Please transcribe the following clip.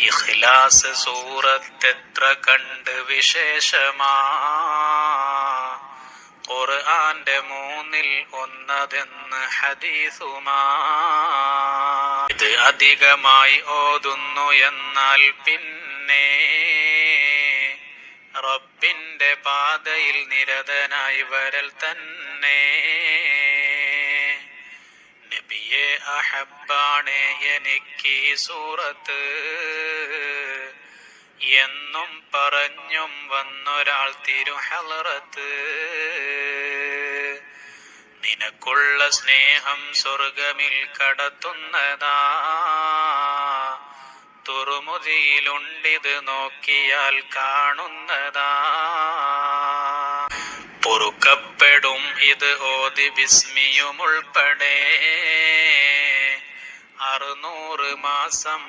ഇഖ്ലാസ് സൂറത്തെത്ര കണ്ട് വിശേഷമാ? ഖുർആന്റെ മൂന്നിൽ ഒന്നതെന്ന് ഹദീസുമാ. ഇത് അധികമായി ഓതുന്നു എന്നാൽ പിന്നെ റബ്ബിന്റെ പാതയിൽ നിരതനായി വരൽ തന്നെ. അഹബാണേ എനിക്ക് സൂറത്ത് എന്നും പറഞ്ഞും വന്നൊരാൾ തിരുഹലറത്ത് നിനക്കുള്ള സ്നേഹം സ്വർഗമിൽ കടത്തുന്നതാ. തുറുമുതിയിലുണ്ടിത് നോക്കിയാൽ കാണുന്നതാ. പൊറുക്കപ്പെടും ഇത് ഓതി വിസ്മിയും ഉൾപ്പെടെ അറുന്നൂറ് മാസം